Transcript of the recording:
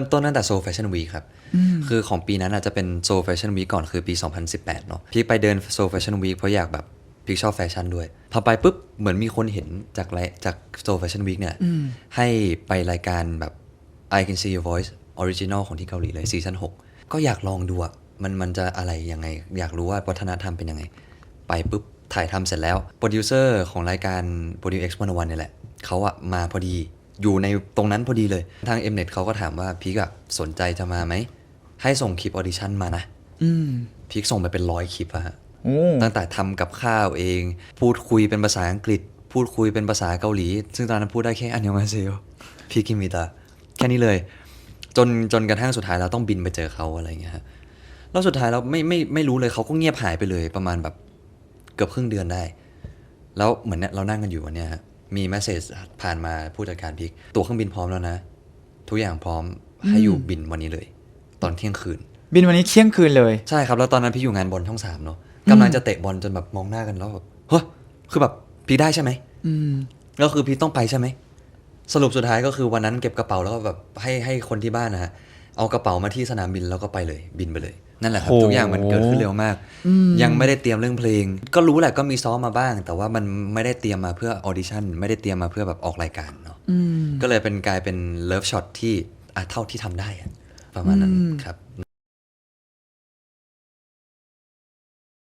ริ่มต้นตั้งแต่โซ Fashion Week ครับ คือของปีนั้นอาจจะเป็นโซ Fashion Week ก่อนคือปี 2018 เนาะพี่ไปเดินโซ Fashion Week เพราะอยากแบบพี่ชอบแฟชั่นด้วย พอไปปุ๊บ เหมือนมีคนเห็นจากไลจากโซ Fashion Week เนี่ย ให้ไปรายการแบบ I Can See Your Voice Original ของที่เกาหลีเลยซีซั่น6 ก็อยากลองดูอะมันมันจะอะไรยังไง อยากรู้ว่าวัฒนธรรมเป็นยังไง ไปปุ๊บ ถ่ายทำเสร็จแล้ว โปรดิวเซอร์ของรายการ Produce X 101 เนี่ยแหละเขาอะมาพอดี อยู่ในตรงนั้นพอดีเลย ทาง Mnet เขาก็ถามว่าพีกอะสนใจจะมาไหม ให้ส่งคลิปออดิชั่นมานะอืมพีกส่งไปเป็นร้อยคลิปอะฮะโอ้ตั้งแต่ทำกับข้าวเอง พูดคุยเป็นภาษาอังกฤษ พูดคุยเป็นภาษาเกาหลี ซึ่งตอนนั้นพูดได้แค่อันยองอาเซโยพีกิมิตาแค่นี้เลย จนจนกระทั่งสุดท้ายเราต้องบินไปเจอเขาอะไรอย่างเงี้ยฮะแล้วสุดท้ายเราไม่ไม่ไม่รู้เลยเขาก็เงียบหายไปเลยประมาณแบบเกือบครึ่งเดือนได้ แล้วเหมือนเนี่ยเรานั่งกันอยู่วันเนี้ยฮะ มีแมสเซจผ่านมาผู้จัดการพีกตัวเครื่องบินพร้อมแล้วนะ ทุกอย่างพร้อมให้อยู่บินวันนี้เลย ตอนเที่ยงคืน บินวันนี้เที่ยงคืนเลย ใช่ครับ แล้วตอนนั้นพี่อยู่งานบอลช่องสามเนาะกำลังจะเตะบอลจนแบบมองหน้ากันแล้วแบบเฮ้ยคือแบบพี่ได้ใช่ไหมอืมก็คือพี่ต้องไปใช่ไหมสรุปสุดท้ายก็คือวันนั้นเก็บกระเป๋าแล้วก็แบบให้ให้คนที่บ้านนะฮะ เอากระเป๋ามาที่สนามบินแล้วก็ไปเลย บินไปเลย นั่นแหละครับโหทุกอย่างมันเกิดขึ้นเร็วมากอืมยังไม่ได้เตรียมเรื่องเพลง ก็รู้แหละก็มีซ้อมมาบ้าง แต่ว่ามันไม่ได้เตรียมมาเพื่อออดิชั่นไม่ได้เตรียมมาเพื่อแบบออกรายการเนาะอืมก็เลยเป็นกลายเป็นเลิฟช็อตที่อะเท่าที่ทำได้อะประมาณนั้นอืมครับ